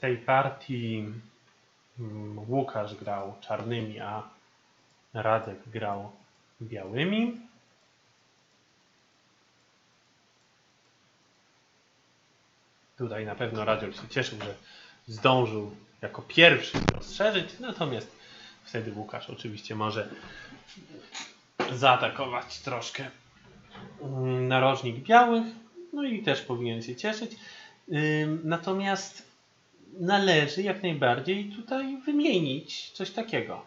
tej partii mm, Łukasz grał czarnymi, a Radek grał białymi. Tutaj na pewno Radziol się cieszył, że zdążył jako pierwszy rozszerzyć, natomiast wtedy Łukasz oczywiście może zaatakować troszkę mm, narożnik białych, no i też powinien się cieszyć. Natomiast należy jak najbardziej tutaj wymienić coś takiego.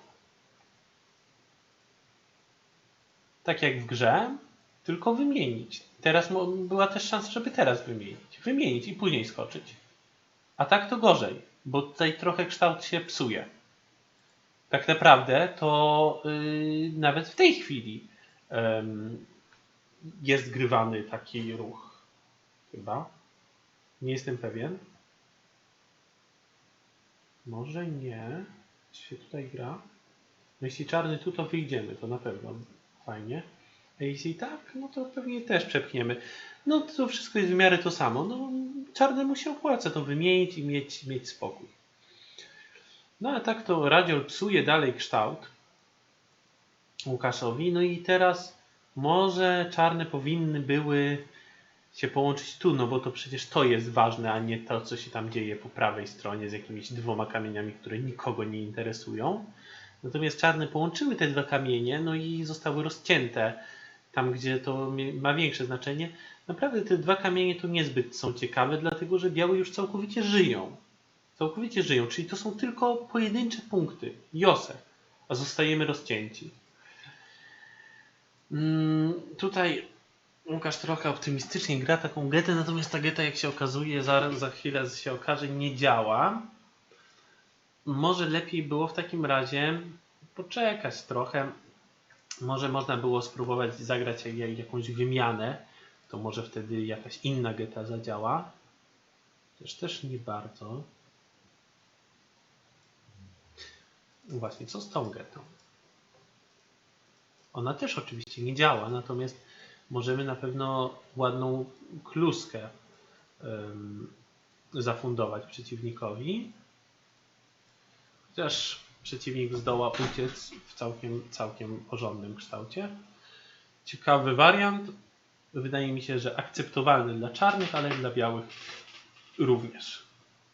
Tak jak w grze, tylko wymienić. Teraz była też szansa, żeby teraz wymienić. Wymienić i później skoczyć. A tak to gorzej, bo tutaj trochę kształt się psuje. Tak naprawdę to yy, nawet w tej chwili ym, jest grywany taki ruch. Chyba. Nie jestem pewien. Może nie. Czy się tutaj gra? No jeśli czarny tu, to wyjdziemy, to na pewno fajnie. A jeśli tak, no to pewnie też przepchniemy. No to wszystko jest w miarę to samo. No czarnemu się opłaca to wymienić i mieć, mieć spokój. No a tak to Radziol psuje dalej kształt Łukaszowi. No i teraz może czarne powinny były się połączyć tu, no bo to przecież to jest ważne, a nie to, co się tam dzieje po prawej stronie z jakimiś dwoma kamieniami, które nikogo nie interesują. Natomiast czarne połączyły te dwa kamienie, no i zostały rozcięte tam, gdzie to ma większe znaczenie. Naprawdę te dwa kamienie to niezbyt są ciekawe, dlatego że białe już całkowicie żyją. Całkowicie żyją, czyli to są tylko pojedyncze punkty, jose, a zostajemy rozcięci. Mm, tutaj Łukasz trochę optymistycznie gra taką getę, natomiast ta geta, jak się okazuje, za, za chwilę się okaże, nie działa. Może lepiej było w takim razie poczekać trochę. Może można było spróbować zagrać jak- jak- jakąś wymianę. To może wtedy jakaś inna geta zadziała. Też też nie bardzo. Właśnie, co z tą getą? Ona też oczywiście nie działa, natomiast możemy na pewno ładną kluskę zafundować przeciwnikowi. Chociaż przeciwnik zdoła uciec w całkiem, całkiem porządnym kształcie. Ciekawy wariant. Wydaje mi się, że akceptowalny dla czarnych, ale dla białych również.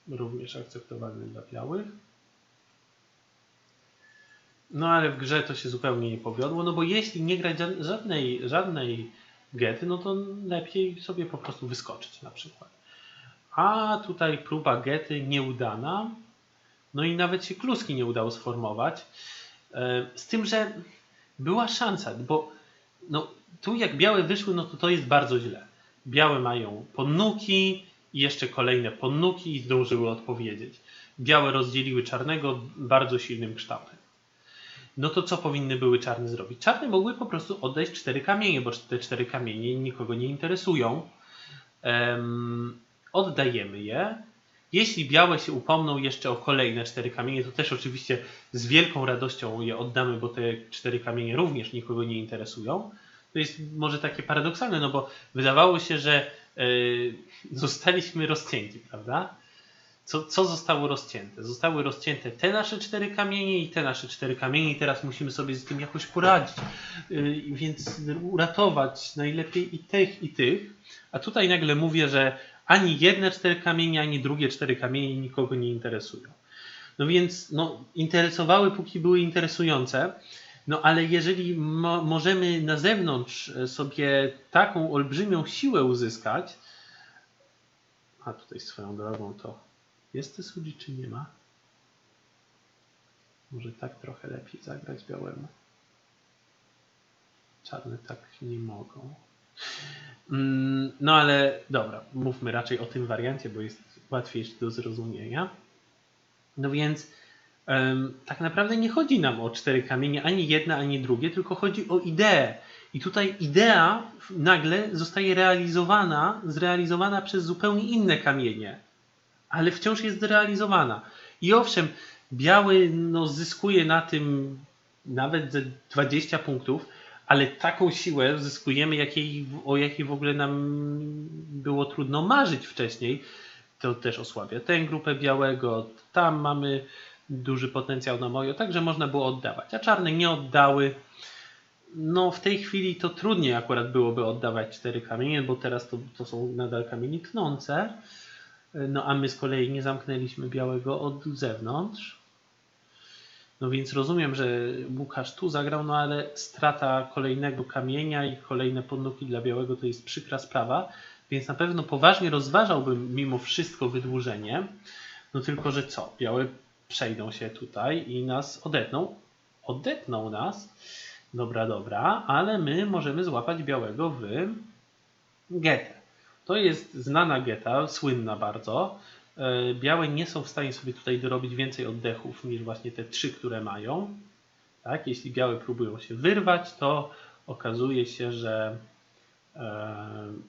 Również akceptowalny dla białych. No ale w grze to się zupełnie nie powiodło, no bo jeśli nie grać ża- żadnej, żadnej gety, no to lepiej sobie po prostu wyskoczyć na przykład. A tutaj próba gety nieudana, no i nawet się kluski nie udało sformować. E, Z tym, że była szansa, bo no, tu jak białe wyszły, no to to jest bardzo źle. Białe mają ponnuki i jeszcze kolejne ponnuki i zdążyły odpowiedzieć. Białe rozdzieliły czarnego bardzo silnym kształtem no to co powinny były czarne zrobić? Czarne mogły po prostu oddać cztery kamienie, bo te cztery kamienie nikogo nie interesują. Em, oddajemy je. Jeśli białe się upomną jeszcze o kolejne cztery kamienie, to też oczywiście z wielką radością je oddamy, bo te cztery kamienie również nikogo nie interesują. To jest może takie paradoksalne, no bo wydawało się, że e, zostaliśmy rozcięci, prawda? Co, co zostało rozcięte? Zostały rozcięte te nasze cztery kamienie i te nasze cztery kamienie i teraz musimy sobie z tym jakoś poradzić. Yy, Więc uratować najlepiej i tych, i tych. A tutaj nagle mówię, że ani jedne cztery kamienie, ani drugie cztery kamienie nikogo nie interesują. No więc no, interesowały, póki były interesujące. No ale jeżeli mo możemy na zewnątrz e, sobie taką olbrzymią siłę uzyskać, a tutaj swoją drogą to jest Tesuji czy nie ma? Może tak trochę lepiej zagrać białemu. Czarne tak nie mogą. Mm, No ale dobra, mówmy raczej o tym wariancie, bo jest łatwiejszy do zrozumienia. No więc tak naprawdę nie chodzi nam o cztery kamienie, ani jedne, ani drugie, tylko chodzi o ideę. I tutaj idea nagle zostaje realizowana, zrealizowana przez zupełnie inne kamienie ale wciąż jest zrealizowana. I owszem, biały no, zyskuje na tym nawet ze 20 punktów, ale taką siłę zyskujemy, jakiej, o jakiej w ogóle nam było trudno marzyć wcześniej. to też osłabia tę grupę białego, tam mamy duży potencjał na mojo, także można było oddawać, a czarne nie oddały. No w tej chwili to trudniej akurat byłoby oddawać cztery kamienie, bo teraz to, to są nadal kamienie tnące. No a my z kolei nie zamknęliśmy białego od zewnątrz. No więc rozumiem, że Łukasz tu zagrał, no ale strata kolejnego kamienia i kolejne podnogi dla białego to jest przykra sprawa, więc na pewno poważnie rozważałbym mimo wszystko wydłużenie. No tylko, że co? Białe przejdą się tutaj i nas odetną. Odetną nas. Dobra, dobra, ale my możemy złapać białego w getę. To jest znana geta, słynna bardzo. E, Białe nie są w stanie sobie tutaj dorobić więcej oddechów niż właśnie te trzy, które mają. Tak? Jeśli białe próbują się wyrwać, to okazuje się, że e,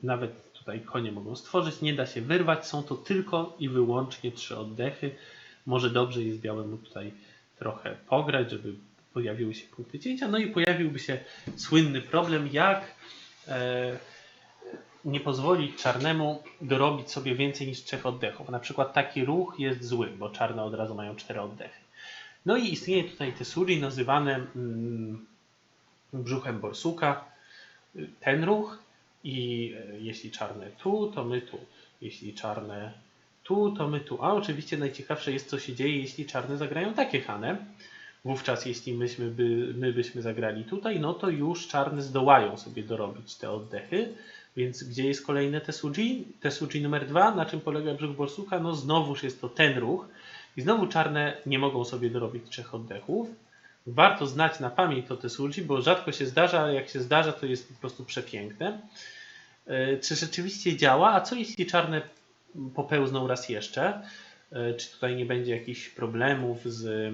nawet tutaj konie mogą stworzyć, nie da się wyrwać, są to tylko i wyłącznie trzy oddechy. Może dobrze jest białemu tutaj trochę pograć, żeby pojawiły się punkty cięcia, no i pojawiłby się słynny problem, jak e, nie pozwolić czarnemu dorobić sobie więcej niż trzech oddechów. Na przykład taki ruch jest zły, bo czarne od razu mają cztery oddechy. No i istnieje tutaj tesuri nazywane mm, brzuchem borsuka. Ten ruch i e, jeśli czarne tu, to my tu. Jeśli czarne tu, to my tu. A oczywiście najciekawsze jest, co się dzieje, jeśli czarne zagrają takie hane. Wówczas, jeśli myśmy by, my byśmy zagrali tutaj, no to już czarne zdołają sobie dorobić te oddechy. Więc gdzie jest kolejne Tesuji? Tesuji numer dwa, na czym polega brzuch borsuka? No znowuż jest to ten ruch. I znowu czarne nie mogą sobie dorobić trzech oddechów. Warto znać na pamięć to Tesuji, bo rzadko się zdarza, ale jak się zdarza, to jest po prostu przepiękne. E, czy rzeczywiście działa? A co jeśli czarne popełzną raz jeszcze? E, czy tutaj nie będzie jakichś problemów z,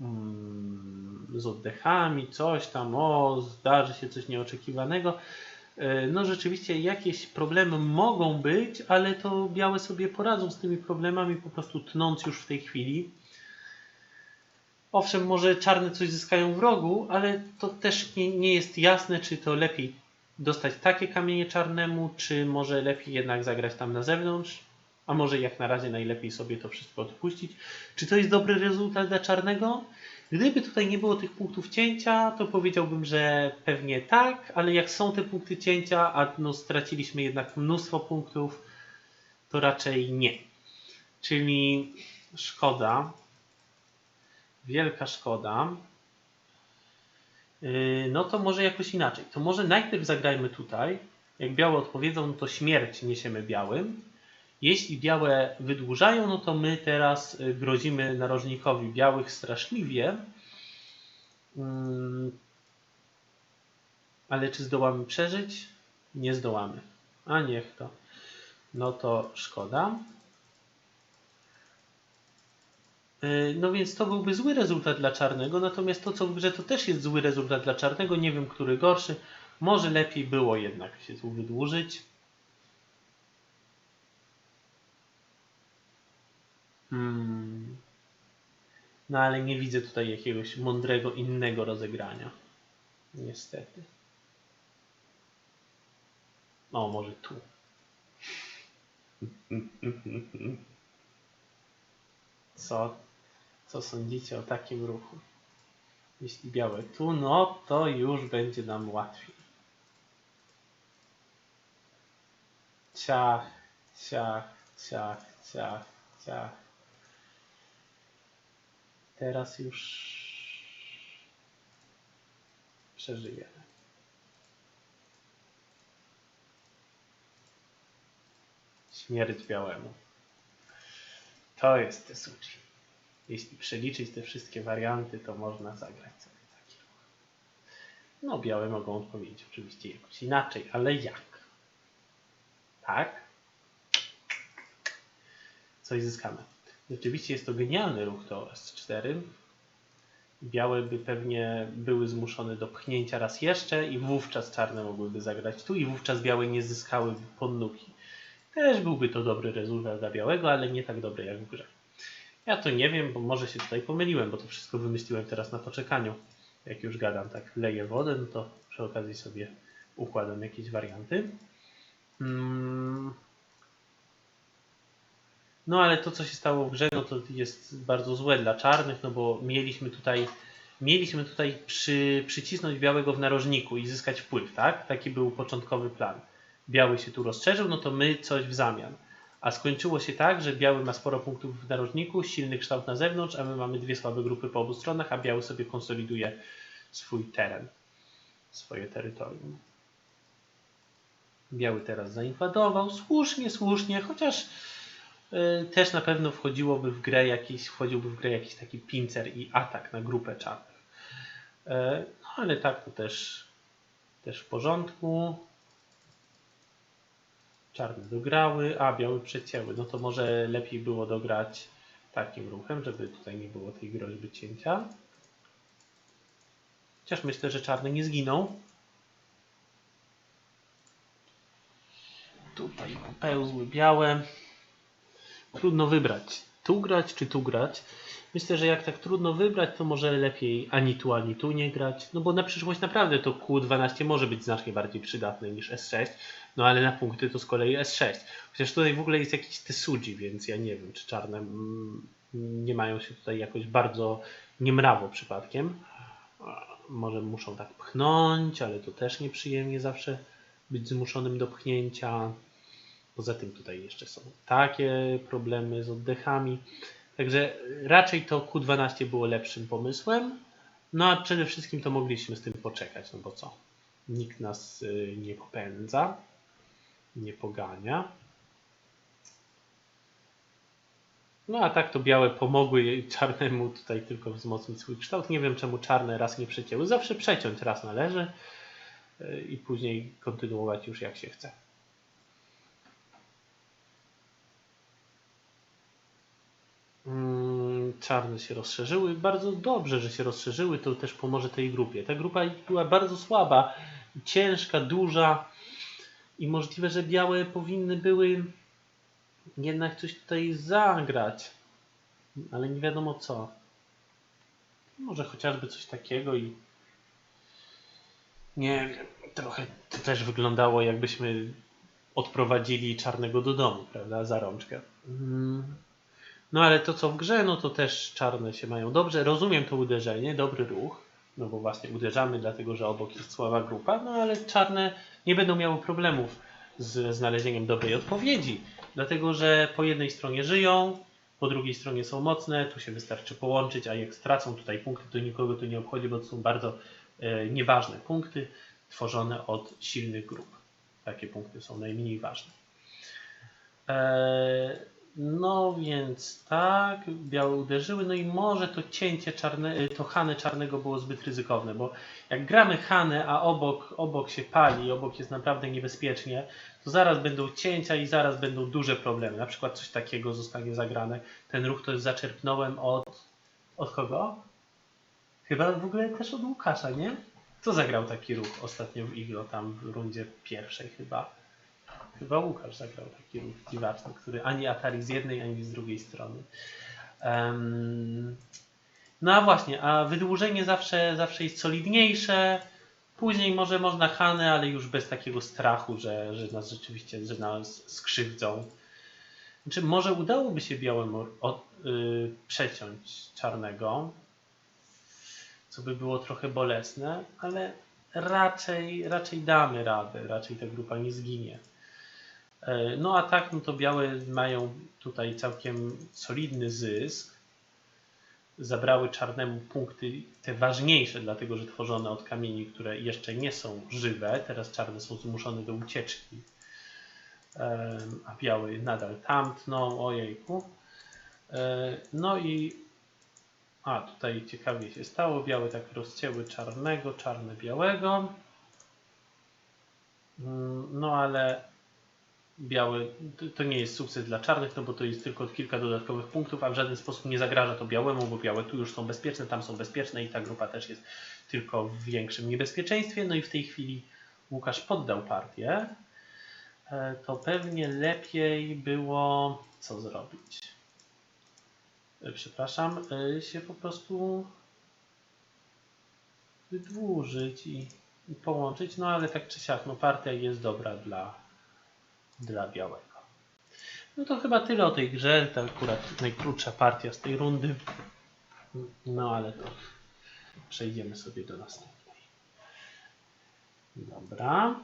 mm, z oddechami, coś tam, o, zdarzy się coś nieoczekiwanego? E, no rzeczywiście jakieś problemy mogą być, ale to białe sobie poradzą z tymi problemami po prostu tnąc już w tej chwili. Owszem, może czarne coś zyskają w rogu, ale to też nie, nie jest jasne, czy to lepiej dostać takie kamienie czarnemu, czy może lepiej jednak zagrać tam na zewnątrz, a może jak na razie najlepiej sobie to wszystko odpuścić. Czy to jest dobry rezultat dla czarnego? Gdyby tutaj nie było tych punktów cięcia, to powiedziałbym, że pewnie tak, ale jak są te punkty cięcia, a no straciliśmy jednak mnóstwo punktów, to raczej nie. Czyli szkoda, wielka szkoda. Yy, no to może jakoś inaczej. To może najpierw zagrajmy tutaj. Jak białe odpowiedzą, no to śmierć niesiemy białym. Jeśli białe wydłużają, no to my teraz y, grozimy narożnikowi białych straszliwie. Mm. Ale czy zdołamy przeżyć? Nie zdołamy. A niech to. No to szkoda. Y, no więc to byłby zły rezultat dla czarnego, natomiast to co w grze to też jest zły rezultat dla czarnego, nie wiem który gorszy. Może lepiej było jednak się tu wydłużyć. Hmm. No ale nie widzę tutaj jakiegoś mądrego innego rozegrania. Niestety. O, może tu. Co? Co sądzicie o takim ruchu? Jeśli białe tu, no to już będzie nam łatwiej. Ciach, ciach, ciach, ciach, ciach. Teraz już przeżyjemy. Śmierć białemu. To jest Tesuji. Jeśli przeliczyć te wszystkie warianty, to można zagrać sobie taki ruch. No, białe mogą odpowiedzieć oczywiście jakoś inaczej, ale jak? Tak? Coś zyskamy. Rzeczywiście jest to genialny ruch to S4. Białe by pewnie były zmuszone do pchnięcia raz jeszcze i wówczas czarne mogłyby zagrać tu i wówczas białe nie zyskałyby podnuki. Też byłby to dobry rezultat dla białego, ale nie tak dobry jak w grze. Ja to nie wiem, bo może się tutaj pomyliłem, bo to wszystko wymyśliłem teraz na poczekaniu. Jak już gadam, tak leję wodę, no to przy okazji sobie układam jakieś warianty. Hmm. No ale to, co się stało w grze, no to jest bardzo złe dla czarnych, no bo mieliśmy tutaj, mieliśmy tutaj przy, przycisnąć białego w narożniku i zyskać wpływ, tak? Taki był początkowy plan. Biały się tu rozszerzył, no to my coś w zamian. A skończyło się tak, że biały ma sporo punktów w narożniku, silny kształt na zewnątrz, a my mamy dwie słabe grupy po obu stronach, a biały sobie konsoliduje swój teren, swoje terytorium. Biały teraz zainwadował, słusznie, słusznie, chociaż też na pewno wchodziłoby w grę jakiś, wchodziłby w grę jakiś taki pincer i atak na grupę czarnych. Y, no ale tak to też, też w porządku. Czarne dograły, a białe przecięły. No to może lepiej było dograć takim ruchem, żeby tutaj nie było tej groźby cięcia. Chociaż myślę, że czarne nie zginą. Tutaj popełzły białe. Trudno wybrać. Tu grać czy tu grać? Myślę, że jak tak trudno wybrać, to może lepiej ani tu, ani tu nie grać. No bo na przyszłość naprawdę to Q12 może być znacznie bardziej przydatne niż S6. No ale na punkty to z kolei S6. Chociaż tutaj w ogóle jest jakiś Tesuji, więc ja nie wiem, czy czarne mm, nie mają się tutaj jakoś bardzo niemrawo przypadkiem. Może muszą tak pchnąć, ale to też nieprzyjemnie zawsze być zmuszonym do pchnięcia. Poza tym tutaj jeszcze są takie problemy z oddechami. Także raczej to Q12 było lepszym pomysłem. No a przede wszystkim to mogliśmy z tym poczekać, no bo co? Nikt nas y, nie popędza, nie pogania. No a tak to białe pomogły czarnemu tutaj tylko wzmocnić swój kształt. Nie wiem czemu czarne raz nie przecięły. Zawsze przeciąć raz należy y, i później kontynuować już jak się chce. Czarne się rozszerzyły. Bardzo dobrze, że się rozszerzyły. To też pomoże tej grupie. Ta grupa była bardzo słaba, ciężka, duża i możliwe, że białe powinny były jednak coś tutaj zagrać. Ale nie wiadomo co. Może chociażby coś takiego i nie trochę to też wyglądało jakbyśmy odprowadzili czarnego do domu, prawda, za rączkę. No ale to co w grze, no to też czarne się mają dobrze. Rozumiem to uderzenie, dobry ruch, no bo właśnie uderzamy dlatego, że obok jest słaba grupa, no ale czarne nie będą miały problemów z znalezieniem dobrej odpowiedzi, dlatego że po jednej stronie żyją, po drugiej stronie są mocne, tu się wystarczy połączyć, a jak stracą tutaj punkty, to nikogo to nie obchodzi, bo to są bardzo e, nieważne punkty tworzone od silnych grup. Takie punkty są najmniej ważne. Eee, no więc tak, białe uderzyły, no i może to cięcie czarne, to Hane czarnego było zbyt ryzykowne, bo jak gramy Hanę, a obok, obok się pali, obok jest naprawdę niebezpiecznie, to zaraz będą cięcia i zaraz będą duże problemy. Na przykład coś takiego zostanie zagrane. Ten ruch to jest zaczerpnąłem od... od kogo? Chyba w ogóle też od Łukasza, nie? Kto zagrał taki ruch ostatnio w Iglo, tam w rundzie pierwszej chyba? Chyba Łukasz zagrał taki ruch dziwaczny, który ani Atari z jednej, ani z drugiej strony. Um, no a właśnie, a wydłużenie zawsze, zawsze jest solidniejsze. Później może można Hanę, ale już bez takiego strachu, że, że nas rzeczywiście, że nas skrzywdzą. Znaczy, może udałoby się białemu od, yy, przeciąć czarnego, co by było trochę bolesne, ale raczej, raczej damy radę, raczej ta grupa nie zginie. E, No a tak, no to białe mają tutaj całkiem solidny zysk. Zabrały czarnemu punkty te ważniejsze, dlatego że tworzone od kamieni, które jeszcze nie są żywe. Teraz czarne są zmuszone do ucieczki, Em, a biały nadal tamtną. Ojejku. E, No i a tutaj ciekawie się stało. Białe tak rozcięły czarnego, czarne białego. Mm, No ale biały, to- nie jest sukces dla czarnych, no bo to jest tylko kilka dodatkowych punktów, a w żaden sposób nie zagraża to białemu, bo białe tu już są bezpieczne, tam są bezpieczne i ta grupa też jest tylko w większym niebezpieczeństwie. No i w tej chwili Łukasz poddał partię. E, To pewnie lepiej było co zrobić? E, Przepraszam, e, się po prostu wydłużyć i, i połączyć, no ale tak czy siak, no partia jest dobra dla, dla białego. No to chyba tyle o tej grze. To akurat najkrótsza partia z tej rundy. No ale to przejdziemy sobie do następnej. Dobra.